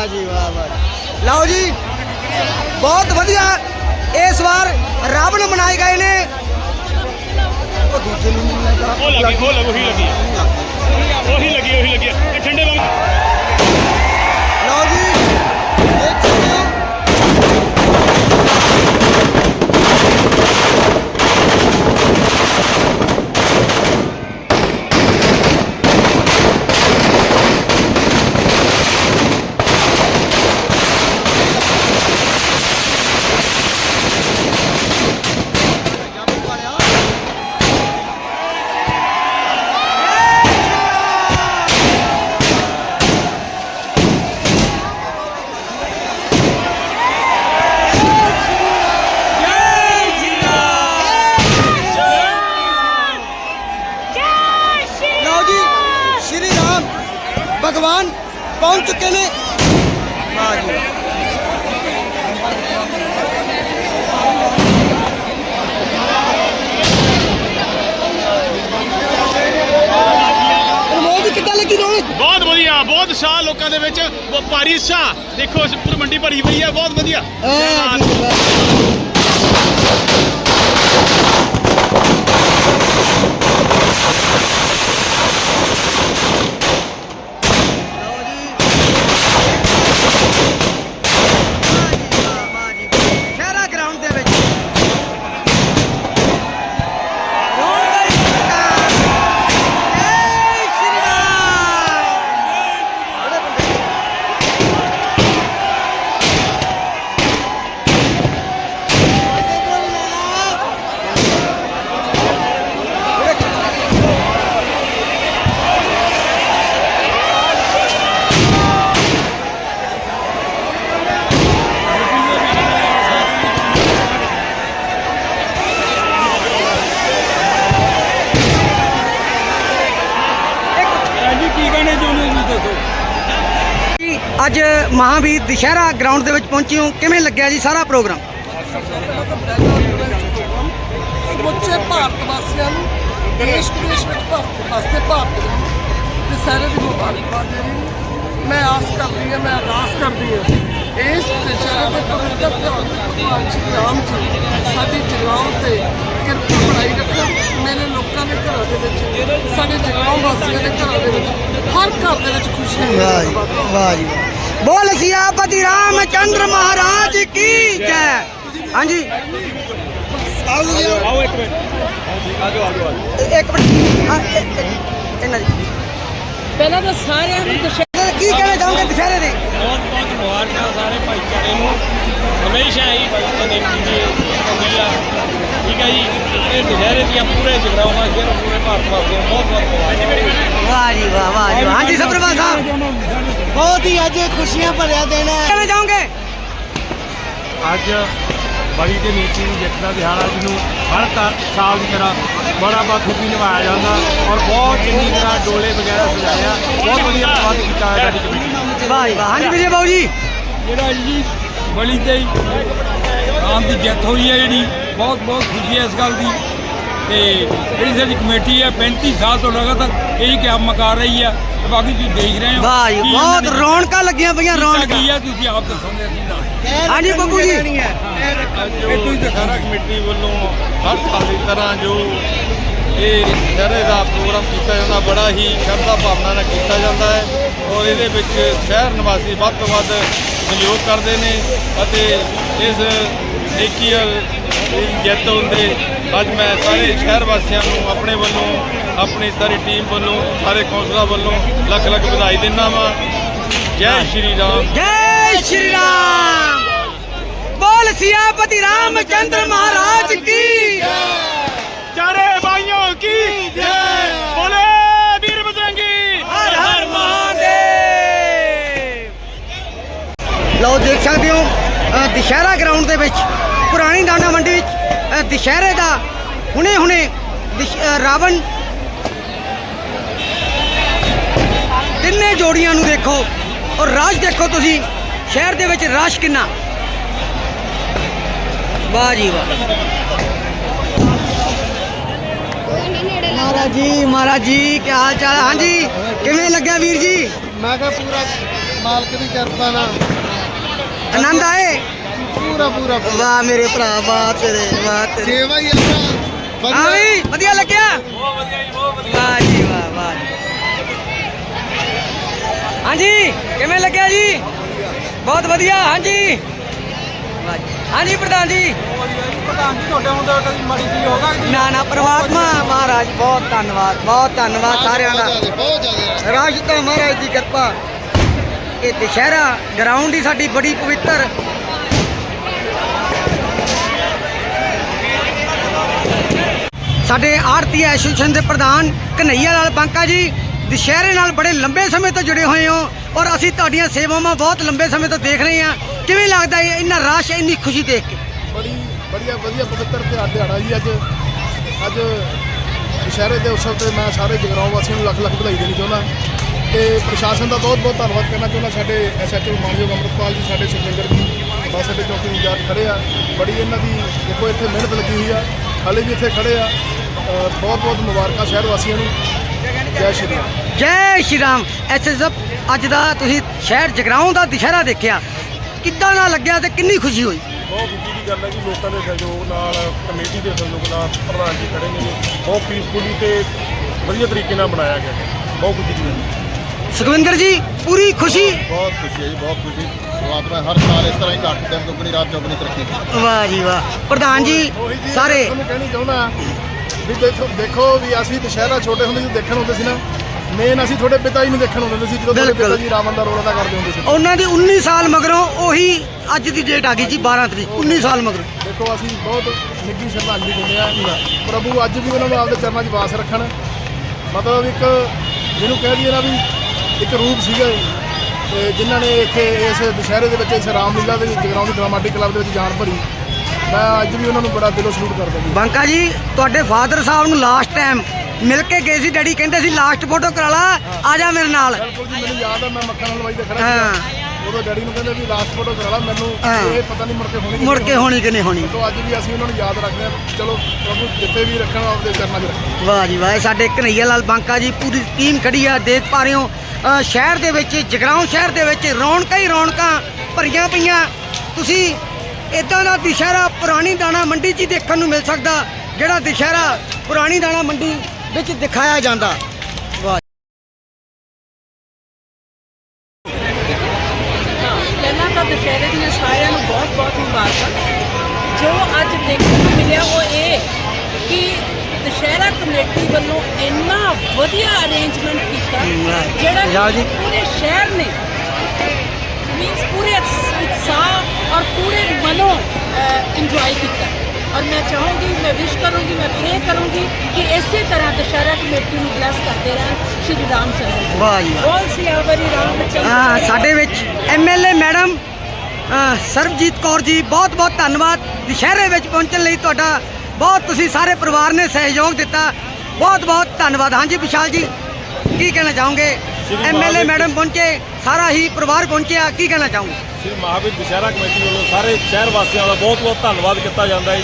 ਵਾਹ ਜੀ ਵਾਹ ਵਾਹ। ਲਓ ਜੀ, ਬਹੁਤ ਵਧੀਆ ਇਸ ਵਾਰ ਰਾਵਣ ਮਨਾਏ ਗਏ ਨੇ। ਉਹ ਦੂਜੇ ਨੂੰ ਨਹੀਂ ਲੱਗਾ ਉਹ ਲੱਗੀ ਉਹ ਲੱਗੀ, ਉਹੀ ਲੱਗੀ। ਉਹੀ ਲੱਗੀ ਉਹੀ ਲੱਗੀ ਠੰਡੇ ਵਾਂਗ ਲਓ ਜੀ ਦੇਖ ਸਕਦੇ ਹੋ ਜੈ ਸ਼੍ਰੀ ਲਓ ਜੀ ਸ਼੍ਰੀ ਰਾਮ ਭਗਵਾਨ ਪਹੁੰਚ ਚੁੱਕੇ ਨੇ। ਵਾਹ ਜੀ ਕਿੱਦਾਂ ਲੱਗੀ ਰੌਣਕ? ਬਹੁਤ ਵਧੀਆ ਬਹੁਤ ਉਤਸ਼ਾਹ ਲੋਕਾਂ ਦੇ ਵਿੱਚ। ਭਾਰੀ ਉਤਸ਼ਾਹ ਦੇਖੋ ਇਸ ਪੂਰੀ ਮੰਡੀ ਭਰੀ ਪਈ ਹੈ ਬਹੁਤ ਵਧੀਆ ਆ ਜੀ ਵਾਹ। ਲਓ ਜੀ। ਵਾਹ ਜੀ ਵਾਹ, ਵਾਹ ਜੀ ਵਾਹ। ਖਹਿਰਾ ਗਰਾਊਂਡ ਦੇ ਵਿੱਚ ਰੌਣਕਾਂ ਦੀ ਸਰਕਾਰ। ਜੈ ਸ਼੍ਰੀ ਰਾਮ ਬੜੇ ਬੰਦੇ ਜੀ, ਅੱਜ ਮਹਾਵੀਰ ਦੁਸ਼ਹਿਰਾ ਗਰਾਊਂਡ ਦੇ ਵਿੱਚ ਪਹੁੰਚੇ ਹੋ ਕਿਵੇਂ ਲੱਗਿਆ ਜੀ ਸਾਰਾ ਪ੍ਰੋਗਰਾਮ ਸਮੁੱਚੇ ਭਾਰਤ ਵਾਸੀਆਂ ਨੂੰ, ਦੇਸ਼ ਵਿਦੇਸ਼ ਵਿੱਚ ਭਾਰਤ ਵਾਸਤੇ ਭਾਰਤ ਨੂੰ ਤੇ ਸਾਰੇ ਦੀ ਮੁਬਾਰਕਬਾਦ ਦੇ ਰਹੀ ਹਾਂ। ਮੈਂ ਆਸ ਕਰਦੀ ਹਾਂ, ਮੈਂ ਅਰਦਾਸ ਕਰਦੀ ਹਾਂ, ਇਸ ਦੁਸ਼ਹਿਰੇ ਦੇ ਪਵਿੱਤਰ ਤਿਉਹਾਰ ਭਗਵਾਨ ਸ਼੍ਰੀ ਰਾਮ ਜੀ ਸਾਡੀ ਜਗਰਾਉਂ ਤੇ ਕਿਰਪਾ ਬਣਾਈ ਰੱਖਣ, ਮੇਰੇ ਲੋਕਾਂ ਦੇ ਘਰਾਂ ਦੇ ਵਿੱਚ ਸਾਡੇ ਜਗਰਾਉਂ ਵਾਸੀਆਂ ਦੇ ਘਰਾਂ ਦੇ ਵਿੱਚ ਹਰ ਘਰ ਦੇ ਵਿੱਚ ਖੁਸ਼ੀਆਂ ਵਾਹ ਜੀ ਵਾਹ ਜੀ ਵਾਹ। ਬੋਲ ਸਿਆਪਤੀ ਰਾਮਚੰਦਰ ਮਹਾਰਾਜ ਕੀ ਜੈ। ਹਾਂਜੀ। ਆਓ ਇੱਕ ਮਿੰਟ। ਇਹ- ਇੱਕ ਮਿੰਟ। ਹਾਂ, ਇਹ- ਇਹ- ਇਹਨਾਂ ਦੀ। ਪਹਿਲਾਂ ਤਾਂ ਸਾਰਿਆਂ ਨੂੰ ਦੁਸ਼ਹਿਰੇ ਕੀ ਕਹਿਣਾ ਚਾਹੋਗੇ ਦੁਸ਼ਹਿਰੇ ਦੇ? ਬਹੁਤ ਬਹੁਤ ਮੁਬਾਰਕਾਂ ਸਾਰੇ ਭਾਈਚਾਰੇ ਨੂੰ। ਹਮੇਸ਼ਾ ਹੀ ਭਾਈਚਾਰੇ ਦੀ ਹੁੰਦੀ ਆ ਠੀਕ ਹੈ ਜੀ? ਇਹ ਦੁਸ਼ਹਿਰੇ ਦੀਆਂ ਪੂਰੇ ਭਾਰਤ ਵਾਸੀਆਂ ਨੂੰ ਬਹੁਤ ਬਹੁਤ ਮੁਬਾਰਕਾਂ। ਵਾਹ ਜੀ ਵਾਹ ਵਾਹ ਜੀ ਵਾਹ। ਹਾਂਜੀ ਸਬਰਵਾਲ ਸਾਹਿਬ। ਬਹੁਤ ਹੀ ਅੱਜ ਖੁਸ਼ੀਆਂ ਭਰਿਆ ਦਿਨ ਹੈ। ਕਹਿਣਾ ਚਾਹੋਗੇ ਅੱਜ ਬੜੀ ਤੇ ਨੀਤੀ ਦੀ ਜਿੱਤ ਦਾ ਦਿਹਾੜਾ ਜਿਹਨੂੰ ਹਰ ਤਾ- ਸਾਲ ਦੀ ਤਰ੍ਹਾਂ ਬੜਾ ਬਾਖੂਬੀ ਨਿਭਾਇਆ ਜਾਂਦਾ ਔਰ ਬਹੁਤ ਚੰਗੀ ਤਰ੍ਹਾਂ ਡੋਲੇ ਵਗੈਰਾ ਸਜਾਇਆ। ਬਹੁਤ ਵਧੀਆ ਪ੍ਰਬੰਧ ਕੀਤਾ ਹੈ ਸਾਡੀ ਕਮੇਟੀ ਨੇ। ਵਾਹ ਜੀ ਵਾਹ। ਹਾਂਜੀ ਵਿਜੇ ਬਾਬੂ ਜੀ। ਜਿਹੜਾ ਜੀ ਬਲੀ ਤੇ ਰਾਮ ਦੀ ਜਿੱਤ ਹੋਈ ਹੈ ਜਿਹੜੀ ਬਹੁਤ ਬਹੁਤ ਖੁਸ਼ੀ ਹੈ ਇਸ ਗੱਲ ਦੀ। ਤੇ ਜਿਹੜੀ ਸਾਡੀ ਕਮੇਟੀ ਹੈ 35 ਸਾਲ ਤੋਂ ਲਗਾਤਾਰ ਇਹੀ ਕੰਮ ਕਰ ਰਹੀ ਹੈ। ਤੇ ਬਾਕੀ ਤੁਸੀਂ ਦੇਖ ਰਹੇ ਹੋ ਵਾਹ ਜੀ ਕੀ ਬਹੁਤ ਨੇ ਰੌਣਕਾਂ ਲੱਗੀਆਂ ਪਈਆਂ ਕੀਤਾ ਰੌਣਕਾਂ। ਕੀ ਹੈ ਤੁਸੀਂ ਆਪ ਦੱਸੋਗੇ ਅਸੀਂ ਦੱਸ। ਹਾਂਜੀ ਬੱਬੂ ਜੀ। ਜੋ ਸਾਰਾ ਕਮੇਟੀ ਵੱਲੋਂ ਹਰ ਸਾਲ ਦੀ ਤਰ੍ਹਾਂ ਜੋ ਇਹ ਸ਼ਹਿਰੇ ਦਾ ਪ੍ਰੋਗਰਾਮ ਕੀਤਾ ਜਾਂਦਾ ਬੜਾ ਹੀ ਸ਼ਰਧਾ ਭਾਵਨਾ ਨਾਲ ਕੀਤਾ ਜਾਂਦਾ ਹੈ। ਔਰ ਇਹਦੇ ਵਿੱਚ ਸ਼ਹਿਰ ਨਿਵਾਸੀ ਵੱਧ ਤੋਂ ਵੱਧ ਸਹਿਯੋਗ ਕਰਦੇ ਨੇ ਅਤੇ ਇਸ ਨੇਕੀ ਦੀ ਜਿੱਤ ਹੁੰਦੇ। ਅੱਜ ਮੈਂ ਸਾਰੇ ਸ਼ਹਿਰ ਵਾਸੀਆਂ ਨੂੰ ਆਪਣੇ ਵੱਲੋਂ ਆਪਣੀ ਸਾਰੀ ਟੀਮ ਵੱਲੋਂ ਸਾਰੇ ਕੌਂਸਲਰਾਂ ਵੱਲੋਂ ਲੱਖ ਲੱਖ ਵਧਾਈ ਦਿੰਦਾ ਵਾਂ। ਜੈ ਸ਼੍ਰੀ ਰਾਮ। ਜੈ ਸ਼੍ਰੀ ਰਾਮ। ਬੋਲ ਸਿਆਪਤੀ ਰਾਮਚੰਦਰ ਮਹਾਰਾਜ ਕੀ ਚਾਰੇ ਕੀ ਜੈ। ਬੋਲੇ ਵੀਰ ਬਜਰੰਗੀ। ਹਰ ਹਰ ਮਹਾਦੇਵ। ਲਓ ਦੇਖ ਸਕਦੇ ਹੋ ਦੁਸ਼ਹਿਰਾ ਗਰਾਊਂਡ ਦੇ ਵਿੱਚ, ਪੁਰਾਣੀ ਦਾਣਾ ਮੰਡੀ ਵਿੱਚ ਦੁਸ਼ਹਿਰੇ ਦਾ ਹੁਣੇ ਹੁਣੇ ਰਾਵਣ ਤਿੰਨੇ ਜੋੜੀਆਂ ਨੂੰ ਦੇਖੋ ਔਰ ਰਾਜ ਦੇਖੋ ਤੁਸੀਂ, ਸ਼ਹਿਰ ਦੇ ਵਿੱਚ ਰਸ਼ ਕਿੰਨਾ। ਵਾਹ ਜੀ ਵਾਹ। ਮਹਾਰਾਜ ਜੀ ਮਹਾਰਾਜ ਜੀ ਕੀ ਹਾਲ ਚਾਲ? ਹਾਂਜੀ, ਕਿਵੇਂ ਲੱਗਿਆ ਵੀਰ ਜੀ? ਮੈਂ ਕਿਹਾ ਪੂਰਾ ਮਾਲਕ ਦੀ ਕਿਰਪਾ ਨਾਲ। ਆਨੰਦ ਆਏ ਪੂਰਾ ਪੂਰਾ ਵਾਹ ਮੇਰੇ ਭਰਾ ਵਾਹ ਤੇਰੇ ਵਾਹ ਤੇਰੇ ਸੇਵਾ ਹੀ ਆਪਣਾ ਹਾਂ ਵਧੀਆ ਵੀ ਵਧੀਆ ਲੱਗਿਆ ਬਹੁਤ ਵਧੀਆ ਜੀ ਬਹੁਤ ਵਧੀਆ ਵਾਹ ਜੀ ਵਾਹ ਵਾਹ ਜੀ। ਹਾਂਜੀ ਕਿਵੇਂ ਲੱਗਿਆ ਜੀ ਬਹੁਤ ਵਧੀਆ ਹਾਂਜੀ ਵਾਹ ਜੀ। ਹਾਂਜੀ ਪ੍ਰਧਾਨ ਜੀ ਪ੍ਰਧਾਨ ਜੀ ਤੁਹਾਡੇ ਹੁੰਦੇ ਕਦੀ ਮਾੜੀ ਚੀਜ਼ ਹੋ ਸਕਦੀ ਨਾ ਨਾ ਪ੍ਰਮਾਤਮਾ ਮਹਾਰਾਜ ਬਹੁਤ ਧੰਨਵਾਦ ਬਹੁਤ ਧੰਨਵਾਦ ਸਾਰਿਆਂ ਦਾ ਬਹੁਤ ਜ਼ਿਆਦਾ, ਬਹੁਤ ਜ਼ਿਆਦਾ ਰਾਜ ਤਾਂ ਮਹਾਰਾਜ ਦੀ ਕਿਰਪਾ ਇਹ ਦੁਸ਼ਹਿਰਾ ਗਰਾਊਂਡ ਹੀ ਸਾਡੀ ਬੜੀ ਪਵਿੱਤਰ। ਸਾਡੇ ਆਰਤੀ ਐਸੋਸੀਏਸ਼ਨ ਦੇ ਪ੍ਰਧਾਨ ਕਨਈਆ ਲਾਲ ਬਾਂਕਾ ਜੀ, ਦੁਸ਼ਹਿਰੇ ਨਾਲ ਬੜੇ ਲੰਬੇ ਸਮੇਂ ਤੋਂ ਜੁੜੇ ਹੋਏ ਹੋ ਔਰ ਅਸੀਂ ਤੁਹਾਡੀਆਂ ਸੇਵਾਵਾਂ ਬਹੁਤ ਲੰਬੇ ਸਮੇਂ ਤੋਂ ਦੇਖ ਰਹੇ ਹਾਂ। ਕਿਵੇਂ ਲੱਗਦਾ ਹੈ ਇੰਨਾ ਰਸ਼, ਇੰਨੀ ਖੁਸ਼ੀ ਦੇਖ ਕੇ? ਬੜੀ, ਬੜੀਆ, ਵਧੀਆ ਪਵਿੱਤਰ ਤਿਉਹਾਰ ਦਿਹਾੜਾ ਜੀ ਅੱਜ। ਅੱਜ ਦੁਸ਼ਹਿਰੇ ਦੇ ਉਤਸਵ ਤੇ ਮੈਂ ਸਾਰੇ ਜਗਰਾਉਂ ਵਾਸੀਆਂ ਨੂੰ ਲੱਖ ਲੱਖ ਵਧਾਈ ਦੇਣੀ ਚਾਹੁੰਦਾ। ਤੇ ਪ੍ਰਸ਼ਾਸਨ ਦਾ ਬਹੁਤ ਬਹੁਤ ਧੰਨਵਾਦ ਕਰਨਾ ਚਾਹੁੰਦਾ। ਸਾਡੇ ਐਸਐਚਓ ਮਾਨਯੋਗ ਅੰਮ੍ਰਿਤਪਾਲ ਜੀ ਸਾਡੇ ਸੁਖਵਿੰਦਰ ਜੀ ਬਸ ਸਾਡੇ ਚੌਕੀ ਇੰਚਾਰਜ ਖੜੇ ਆ। ਬੜੀ ਇਹਨਾਂ ਦੀ ਦੇਖੋ ਇੱਥੇ ਮਿਹਨਤ ਲੱਗੀ ਹੋਈ ਆ। ਹਾਲੇ ਵੀ ਇੱਥੇ ਖੜੇ ਆ। ਬਹੁਤ ਬਹੁਤ ਮੁਬਾਰਕਾਂ ਸ਼ਹਿਰ ਵਾਸੀਆਂ ਨੂੰ। ਜੈ ਸ਼੍ਰੀ ਰਾਮ। ਜੈ ਸ਼੍ਰੀ ਰਾਮ। ਐਸਐਸਐਫ ਅੱਜ ਦਾ ਤੁਸੀਂ ਸ਼ਹਿਰ ਜਗਰਾਉਂ ਦਾ ਦੁਸ਼ਹਿਰਾ ਦੇਖਿਆ। ਕਿੱਦਾਂ ਦਾ ਲੱਗਿਆ ਤੇ ਕਿੰਨੀ ਖੁਸ਼ੀ ਹੋਈ? ਬਹੁਤ ਖੁਸ਼ੀ ਦੀ ਗੱਲ ਹੈ ਜੀ। ਲੋਕਾਂ ਦੇ ਸਹਿਯੋਗ ਨਾਲ ਕਮੇਟੀ ਦੇ ਸਹਿਯੋਗ ਨਾਲ ਪ੍ਰਧਾਨ ਜੀ ਖੜੇ ਨੇ। ਬਹੁਤ ਪੀਸਫੁਲੀ ਤੇ ਵਧੀਆ ਤਰੀਕੇ ਨਾਲ ਬਣਾਇਆ ਗਿਆ। ਬਹੁਤ ਖੁਸ਼ੀ ਦੀ ਗੱਲ ਹੈ। ਸੁਖਵਿੰਦਰ ਜੀ ਪੂਰੀ ਖੁਸ਼ੀ? ਬਹੁਤ ਖੁਸ਼ੀ ਹੈ ਜੀ ਬਹੁਤ ਖੁਸ਼ੀ। ਪਰਮਾਤਮਾ ਹਰ ਸਾਲ ਇਸ ਤਰ੍ਹਾਂ ਹੀ ਘੱਟ ਦਿਨ ਦੁੱਗਣੀ ਰਾਤ ਚੌਗਣੀ ਤਰੱਕੀ। ਵਾਹ ਜੀ ਵਾਹ। ਪ੍ਰਧਾਨ ਜੀ ਸਾਰੇ ਤੁਹਾਨੂੰ ਕਹਿਣੀ ਚਾਹੁੰਦਾ ਵੀ ਦੇਖੋ ਦੇਖੋ ਵੀ ਅਸੀਂ ਦੁਸ਼ਹਿਰਾ ਛੋਟੇ ਹੁੰਦੇ ਜਦੋਂ ਦੇਖਣ ਹੁੰਦੇ ਸੀ ਨਾ। ਮੇਨ ਅਸੀਂ ਤੁਹਾਡੇ ਪਿਤਾ ਜੀ ਨੂੰ ਦੇਖਣ ਹੁੰਦੇ ਸੀ ਜਦੋਂ ਤੁਹਾਡੇ। ਪਿਤਾ ਜੀ ਰਾਵਣ ਦਾ ਰੋਲ ਅਦਾ ਕਰਦੇ ਹੁੰਦੇ ਸੀ। ਉਹਨਾਂ ਦੀ 19 ਸਾਲ ਮਗਰੋਂ ਉਹੀ ਅੱਜ ਦੀ ਡੇਟ ਆ ਗਈ ਜੀ 12 ਤਰੀਕ। 19 ਸਾਲ ਮਗਰੋਂ। ਦੇਖੋ ਅਸੀਂ ਬਹੁਤ ਨਿੱਘੀ ਸ਼ਰਧਾਂਜਲੀ ਦਿੰਦੇ ਆ ਪ੍ਰਭੂ ਅੱਜ ਵੀ ਉਹਨਾਂ ਨੂੰ ਆਪਦੇ ਚਰਨਾਂ 'ਚ ਵਾਸ ਰੱਖਣ। ਮਤਲਬ ਇੱਕ ਜਿਹਨੂੰ ਕਹਿ ਦਈਏ ਨਾ ਵੀ ਇੱਕ ਰੂਪ ਸੀਗਾ ਤੇ ਜਿਨ੍ਹਾਂ ਨੇ ਇੱਥੇ ਇਸ ਦੁਸ਼ਹਿਰੇ ਦੇ ਵਿੱਚ ਇਸ ਰਾਮਲੀਲਾ ਦੇ ਵਿੱਚ ਜਗਰਾਉਂ ਦੀ ਡਰਾਮਾਟਿਕ ਕਲੱਬ ਦੇ ਵਿੱਚ ਜਾਨ ਭਰੀ। ਮੈਂ ਅੱਜ ਵੀ ਉਹਨਾਂ ਨੂੰ ਬੜਾ ਦਿਲੋਂ ਸਲੂਟ ਕਰਦਾ ਜੀ। ਬਾਂਕਾ ਜੀ ਤੁਹਾਡੇ ਫਾਦਰ ਸਾਹਿਬ ਨੂੰ ਲਾਸਟ ਟਾਈਮ ਮਿਲ ਕੇ ਗਏ ਸੀ ਡੈਡੀ ਕਹਿੰਦੇ ਸੀ ਲਾਸਟ ਫੋਟੋ ਕਰਾ ਲਾ ਆ ਜਾ ਮੇਰੇ ਨਾਲ। ਬਿਲਕੁਲ ਜੀ ਮੈਨੂੰ ਯਾਦ ਆ ਮੈਂ ਮੱਖਣ ਹਲਵਾਈ ਤੇ ਖੜਾ ਹਾਂ। ਸੀਗਾ ਉਦੋਂ ਡੈਡੀ ਨੂੰ ਕਹਿੰਦੇ ਵੀ ਲਾਸਟ ਫੋਟੋ ਕਰਾ ਲਾ ਮੈਨੂੰ। ਇਹ ਪਤਾ ਨਹੀਂ ਮੁੜ ਕੇ ਹੋਣੀ ਮੁੜ ਕੇ ਹੋਣੀ। ਕਿ ਨਹੀਂ ਹੋਣੀ। ਤੋਂ ਅੱਜ ਵੀ ਅਸੀਂ ਉਹਨਾਂ ਨੂੰ ਯਾਦ ਰੱਖਦੇ ਹਾਂ। ਚਲੋ ਪ੍ਰਭੂ ਜਿੱਥੇ ਵੀ ਰੱਖਣ ਆਪਦੇ ਚਰਨਾਂ 'ਚ ਰੱਖਣ। ਵਾਹ ਜੀ ਵਾਹ ਸਾਡੇ ਕਨਈਆ ਲਾਲ ਬਾਂਕਾ ਜੀ ਪੂਰੀ ਟੀਮ ਖੜੀ ਆ ਦੇਖ ਪਾ ਰਹੇ ਹੋ। ਸ਼ਹਿਰ ਦੇ ਵਿੱਚ, ਜਗਰਾਉਂ ਸ਼ਹਿਰ ਦੇ ਵਿੱਚ ਰੌਣਕਾਂ ਹੀ ਰੌਣਕਾਂ ਭਰੀਆਂ ਪਈਆਂ। ਤੁਸੀਂ ਇਦਾਂ ਦਾ ਦੁਸ਼ਹਿਰਾ ਪੁਰਾਣੀ ਦਾਣਾ ਮੰਡੀ 'ਚ ਹੀ ਦੇਖਣ ਨੂੰ ਮਿਲ ਸਕਦਾ, ਜਿਹੜਾ ਦੁਸ਼ਹਿਰਾ ਪੁਰਾਣੀ ਦਾਣਾ ਮੰਡੀ ਵਿੱਚ ਦਿਖਾਇਆ ਜਾਂਦਾ। ਇੰਜੋਏ ਕੀਤਾ। ਔਰ ਮੈਂ ਚਾਹੂੰਗੀ ਮੈਂ ਵਿਸ਼ ਕਰੂੰਗੀ ਮੈਂ ਪ੍ਰੇ ਕਰੂੰਗੀ ਕਿ ਇਸੇ ਤਰ੍ਹਾਂ ਦੁਸ਼ਹਿਰਾ ਕਮੇਟੀ ਨੂੰ ਬਲੈਸ ਕਰਦੇ ਰਹਿਣ ਸ਼੍ਰੀ ਰਾਮ ਚੰਦਰ ਜੀ। ਵਾਹ ਜੀ ਵਾਹ। ਬੋਲ ਸਿਆਵਰੀ ਰਾਮ ਚੰਦਰ ਹਾਂ ਸਾਡੇ ਵਿੱਚ ਐਮਐਲਏ ਮੈਡਮ ਸਰਬਜੀਤ ਕੌਰ ਜੀ ਬਹੁਤ ਬਹੁਤ ਧੰਨਵਾਦ। ਦੁਸ਼ਹਿਰੇ ਵਿੱਚ ਪਹੁੰਚਣ ਲਈ ਤੁਹਾਡਾ ਬਹੁਤ ਤੁਸੀਂ ਸਾਰੇ ਪਰਿਵਾਰ ਨੇ ਸਹਿਯੋਗ ਦਿੱਤਾ। ਬਹੁਤ ਬਹੁਤ ਧੰਨਵਾਦ। ਹਾਂਜੀ ਵਿਸ਼ਾਲ ਜੀ ਕੀ ਕਹਿਣਾ ਚਾਹੋਗੇ? ਐਮਐਲਏ ਮੈਡਮ ਪਹੁੰਚੇ ਸਾਰਾ ਹੀ ਪਰਿਵਾਰ ਪਹੁੰਚਿਆ ਕੀ ਕਹਿਣਾ ਚਾਹੋਗੇ? ਸ੍ਰੀ ਮਹਾਵੀਰ ਦੁਸ਼ਹਿਰਾ ਕਮੇਟੀ ਵੱਲੋਂ ਸਾਰੇ ਸ਼ਹਿਰ ਵਾਸੀਆਂ ਦਾ ਬਹੁਤ-ਬਹੁਤ ਧੰਨਵਾਦ ਕੀਤਾ ਜਾਂਦਾ ਹੈ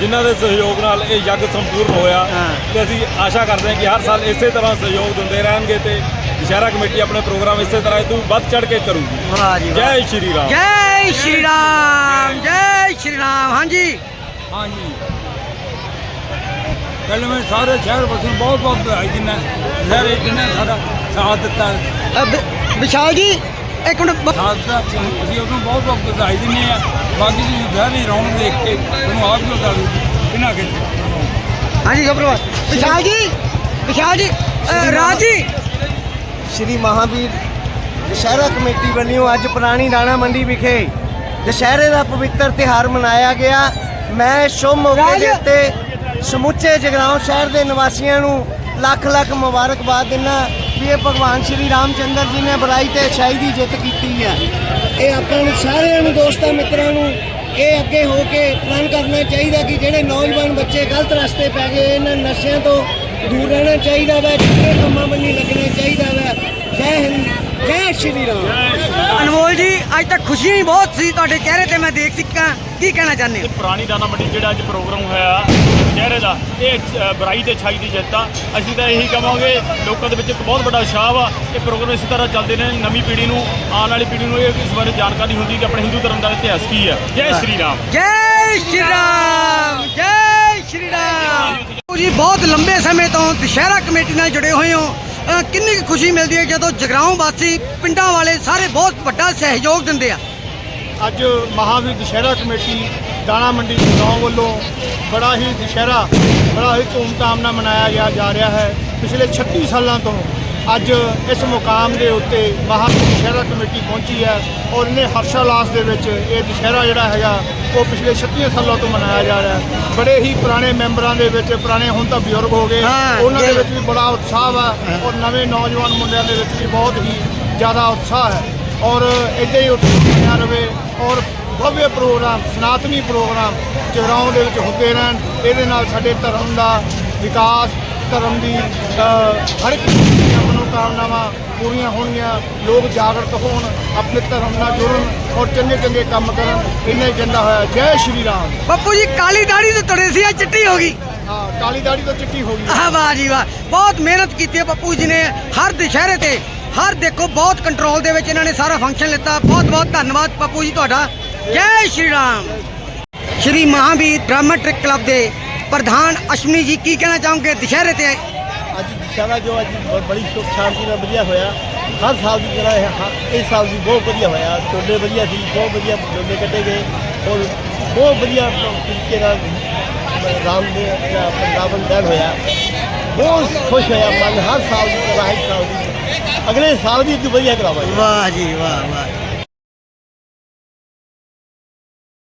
ਜਿਨ੍ਹਾਂ ਦੇ ਸਹਿਯੋਗ ਨਾਲ ਇਹ ਯੱਗ ਸੰਪੂਰਨ ਹੋਇਆ। ਤੇ ਅਸੀਂ ਆਸ਼ਾ ਕਰਦੇ ਹਾਂ ਕਿ ਹਰ ਸਾਲ ਇਸੇ ਤਰ੍ਹਾਂ ਸਹਿਯੋਗ ਦਿੰਦੇ ਰਹਿਣਗੇ ਤੇ ਦੁਸ਼ਹਿਰਾ ਕਮੇਟੀ ਆਪਣੇ ਪ੍ਰੋਗਰਾਮ ਇਸੇ ਤਰ੍ਹਾਂ ਤੋਂ ਵੱਧ ਚੜ ਕੇ ਕਰੂਗੀ। ਵਾਹ ਜੀ ਸ਼੍ਰੀ ਰਾਮ। ਜੈ ਸ਼੍ਰੀ ਰਾਮ ਜੈ ਸ਼੍ਰੀ ਰਾਮ। ਹਾਂਜੀ। ਹਾਂਜੀ। ਪਹਿਲਾਂ ਮੈਂ ਸਾਰੇ ਸ਼ਹਿਰ ਵਾਸੀਆਂ ਬਹੁਤ ਬਹੁਤ ਵਧਾਈ ਦਿੰਦਾ ਸਾਰੇ ਜਿਨ੍ਹਾਂ ਸਾਡਾ ਸਾਥ ਦਿੱਤਾ। ਵਿਸ਼ਾਲ ਜੀ ਇੱਕ ਮਿੰਟ ਦਿੱਤਾ ਅਸੀਂ ਉਹਨੂੰ ਬਹੁਤ ਬਹੁਤ ਵਧਾਈ ਦਿੰਦੇ ਆ ਬਾਕੀ ਜੀ ਸਾਰੇ ਰੌਣਕ ਦੇਖ ਕੇ ਤੁਹਾਨੂੰ ਆਪ ਵੀ ਬਤਾ ਦੂ ਕਿੰਨਾ ਕਿ ਹਾਂਜੀ ਸੁਪਰਵਾਰ ਵਿਸ਼ਾਲ ਜੀ ਵਿਸ਼ਾਲ ਜੀ ਰਾਜ ਜੀ। ਸ਼੍ਰੀ ਮਹਾਵੀਰ ਦੁਸ਼ਹਿਰਾ ਕਮੇਟੀ ਵੱਲੋਂ ਅੱਜ ਪੁਰਾਣੀ ਰਾਣਾ ਮੰਡੀ ਵਿਖੇ ਦੁਸ਼ਹਿਰੇ ਦਾ ਪਵਿੱਤਰ ਤਿਹਾਰ ਮਨਾਇਆ ਗਿਆ। ਮੈਂ ਇਸ ਸ਼ੁਭ ਮੌਕੇ। ਦੇ ਉੱਤੇ ਸਮੁੱਚੇ ਜਗਰਾਉਂ ਸ਼ਹਿਰ ਦੇ ਨਿਵਾਸੀਆਂ ਨੂੰ ਲੱਖ ਲੱਖ ਮੁਬਾਰਕਬਾਦ ਦਿੰਦਾ ਵੀ ਇਹ ਭਗਵਾਨ ਸ਼੍ਰੀ ਰਾਮਚੰਦਰ ਜੀ ਨੇ ਬੁਰਾਈ ਤੇ ਅੱਛਾਈ ਦੀ ਜਿੱਤ ਕੀਤੀ ਹੈ। ਇਹ ਆਪਾਂ ਨੂੰ ਸਾਰਿਆਂ ਨੂੰ ਦੋਸਤਾਂ ਮਿੱਤਰਾਂ ਨੂੰ ਇਹ ਅੱਗੇ ਹੋ ਕੇ ਪ੍ਰਣ ਕਰਨਾ ਚਾਹੀਦਾ ਕਿ ਜਿਹੜੇ ਨੌਜਵਾਨ ਬੱਚੇ ਗਲਤ ਰਸਤੇ ਪੈ ਗਏ, ਇਹਨਾਂ ਨਸ਼ਿਆਂ ਤੋਂ ਦੂਰ ਰਹਿਣਾ ਚਾਹੀਦਾ ਵਾ ਚੰਗੇ ਕੰਮਾਂ ਬੰਨੀ ਲੱਗਣਾ ਚਾਹੀਦਾ ਵਾ। ਜੈ ਹਿੰਦ। ਜੈ ਸ਼੍ਰੀ ਰਾਮ। ਅਨਮੋਲ ਜੀ ਅੱਜ ਤੱਕ ਖੁਸ਼ੀਆਂ ਹੀ ਬਹੁਤ ਸੀ ਤੁਹਾਡੇ ਚਿਹਰੇ ਤੇ ਮੈਂ ਦੇਖ ਸਕਾਂ ਕੀ ਕਹਿਣਾ ਚਾਹੁੰਦੇ ਹੋ? ਪੁਰਾਣੀ ਦਾਣਾ ਮੰਡੀ ਜਿਹੜਾ ਅੱਜ ਪ੍ਰੋਗਰਾਮ ਹੋਇਆ ਚਿਹਰੇ ਦਾ ਆ ਇਹ ਬੁਰਾਈ ਤੇ ਛਾਈ ਦੀ ਜਿੱਤ ਆ। ਅਸੀਂ ਤਾਂ ਇਹੀ ਕਹਾਂਗੇ ਲੋਕਾਂ ਦੇ ਵਿੱਚ ਇੱਕ ਬਹੁਤ ਵੱਡਾ ਉਤਸ਼ਾਹ ਵਾ ਇਹ ਪ੍ਰੋਗਰਾਮ ਇਸੇ ਤਰ੍ਹਾਂ ਚੱਲਦੇ ਨੇ ਨਵੀਂ ਪੀੜ੍ਹੀ ਨੂੰ ਆਉਣ ਵਾਲੀ ਪੀੜ੍ਹੀ ਨੂੰ ਇਹ ਇਸ ਬਾਰੇ ਜਾਣਕਾਰੀ ਹੁੰਦੀ ਕਿ ਆਪਣੇ ਹਿੰਦੂ ਧਰਮ ਦਾ ਇਤਿਹਾਸ ਕੀ ਹੈ। ਜੈ ਸ਼੍ਰੀ ਰਾਮ ਜੈ ਸ਼੍ਰੀ ਰਾਮ। ਜੈ ਸ਼੍ਰੀ ਰਾਮ। ਜੀ ਬਹੁਤ ਲੰਬੇ ਸਮੇਂ ਤੋਂ ਦੁਸ਼ਹਿਰਾ ਕਮੇਟੀ ਨਾਲ ਜੁੜੇ ਹੋਏ ਹੋ। ਅ, ਕਿੰਨੀ ਕੁ ਖੁਸ਼ੀ ਮਿਲਦੀ ਹੈ ਜਦੋਂ ਜਗਰਾਉਂ ਵਾਸੀ ਪਿੰਡਾਂ ਵਾਲੇ ਸਾਰੇ ਬਹੁਤ ਵੱਡਾ ਸਹਿਯੋਗ ਦਿੰਦੇ ਆ। ਅੱਜ ਮਹਾਵੀਰ ਦੁਸ਼ਹਿਰਾ ਕਮੇਟੀ ਦਾਣਾ ਮੰਡੀ ਜਗਰਾਉਂ ਵੱਲੋਂ ਬੜਾ ਹੀ ਦੁਸ਼ਹਿਰਾ ਬੜਾ ਹੀ ਧੂਮਧਾਮ ਨਾਲ ਮਨਾਇਆ ਗਿਆ ਜਾ ਰਿਹਾ ਹੈ। ਪਿਛਲੇ 36 ਸਾਲਾਂ ਤੋਂ ਅੱਜ ਇਸ ਮੁਕਾਮ ਦੇ ਉੱਤੇ ਮਹਾਵੀਰ ਦੁਸ਼ਹਿਰਾ ਕਮੇਟੀ ਪਹੁੰਚੀ ਹੈ ਔਰ ਇਹਨੇ ਹਰਸ਼ਾਲਾਸ ਦੇ ਵਿੱਚ ਇਹ ਦੁਸ਼ਹਿਰਾ ਜਿਹੜਾ ਹੈਗਾ ਉਹ ਪਿਛਲੇ 36 ਸਾਲਾਂ ਤੋਂ ਮਨਾਇਆ ਜਾ ਰਿਹਾ ਹੈ। ਬੜੇ ਹੀ ਪੁਰਾਣੇ ਮੈਂਬਰਾਂ ਦੇ ਵਿੱਚ ਪੁਰਾਣੇ ਹੁਣ ਤਾਂ ਬਜ਼ੁਰਗ ਹੋ ਗਏ। ਹਾਂ, ਉਹਨਾਂ ਦੇ ਵਿੱਚ ਵੀ ਬੜਾ ਉਤਸ਼ਾਹ ਵਾ ਔਰ ਨਵੇਂ ਨੌਜਵਾਨ ਮੁੰਡਿਆਂ ਦੇ ਵਿੱਚ ਵੀ ਬਹੁਤ ਹੀ ਜ਼ਿਆਦਾ ਉਤਸ਼ਾਹ ਹੈ। ਔਰ ਇੱਦਾਂ ਹੀ ਉਤਸ਼ਾਹ ਬਣਿਆ ਰਵੇ ਔਰ ਭਵਯ ਪ੍ਰੋਗਰਾਮ ਸਨਾਤਨੀ ਪ੍ਰੋਗਰਾਮ ਜਗਰਾਉਂ ਦੇ ਵਿੱਚ ਹੁੰਦੇ ਰਹਿਣ। ਇਹਦੇ ਨਾਲ ਸਾਡੇ ਧਰਮ ਦਾ ਵਿਕਾਸ ਧਰਮ ਦੀ ਹਰ ਇੱਕ ਮਨੋਕਾਮਨਾਵਾਂ ਪੂਰੀਆਂ ਹੋਣਗੀਆਂ। ਲੋਕ ਜਾਗਰਤ ਹੋਣ ਆਪਣੇ ਧਰਮ ਨਾਲ ਜੁੜਨ ਔਰ ਚੰਗੇ ਚੰਗੇ ਕੰਮ ਕਰਨ। ਇੰਨਾ ਕਹਿੰਦਾ ਹੋਇਆ ਜੈ ਸ਼੍ਰੀ ਰਾਮ। ਬੱਪੂ ਜੀ ਕਾਲੀ ਦਾੜੀ ਤੋਂ ਤੁਰੇ ਸੀ ਆ ਚਿੱਟੀ ਹੋ ਗਈ। ਹਾਂ ਕਾਲੀ ਦਾੜੀ ਤੋਂ ਚਿੱਟੀ ਹੋ ਗਈ ਆਹ ਵਾਹ ਜੀ ਵਾਹ ਬਹੁਤ ਮਿਹਨਤ ਕੀਤੀ ਹੈ ਪੱਪੂ ਜੀ ਨੇ ਹਰ ਦੁਸ਼ਹਿਰੇ ਤੇ। ਹਰ ਦੇਖੋ ਬਹੁਤ ਕੰਟਰੋਲ ਦੇ ਵਿੱਚ ਇਹਨਾਂ ਨੇ ਸਾਰਾ ਫੰਕਸ਼ਨ ਲਿੱਤਾ। ਬਹੁਤ ਬਹੁਤ ਧੰਨਵਾਦ ਪੱਪੂ ਜੀ ਤੁਹਾਡਾ। ਜੈ Shri Ram. Shri Mahavir dramatic club ਦੇ ਪ੍ਰਧਾਨ ਅਸ਼ਵਨੀ ਜੀ ਕੀ ਕਹਿਣਾ ਚਾਹੋਗੇ ਦੁਸ਼ਹਿਰੇ ਤੇ? ਅੱਜ ਦੁਸ਼ਹਿਰਾ ਜੋ ਅੱਜ ਬਹੁਤ ਬੜੀ ਸੁੱਖ ਸ਼ਾਂਤੀ ਨਾਲ ਵਧੀਆ ਹੋਇਆ। ਹਰ ਸਾਲ ਦੀ ਜਿਹੜਾ ਇਹ ਹ- ਇਸ ਸਾਲ ਵੀ ਬਹੁਤ ਵਧੀਆ ਹੋਇਆ। ਟੋਲੇ ਵਧੀਆ ਸੀ, ਬਹੁਤ ਵਧੀਆ ਟੋਲੇ ਕੱਢੇ ਗਏ ਔਰ ਬਹੁਤ ਵਧੀਆ ਤਰੀਕੇ ਨਾਲ, ਰਾਮ ਦੇ ਦਾ ਰਾਵਣ ਹੋਇਆ। ਬਹੁਤ ਖੁਸ਼ ਹੋਇਆ ਮਨ, ਹਰ ਸਾਲ ਦੀ ਤਰ੍ਹਾਂ ਇਸ ਸਾਲ ਵੀ ਅਗਲੇ ਸਾਲ ਵੀ ਇੱਥੇ ਵਧੀਆ ਕਰਾਵਾਂਗੇ। ਵਾਹ ਜੀ, ਵਾਹ ਵਾਹ।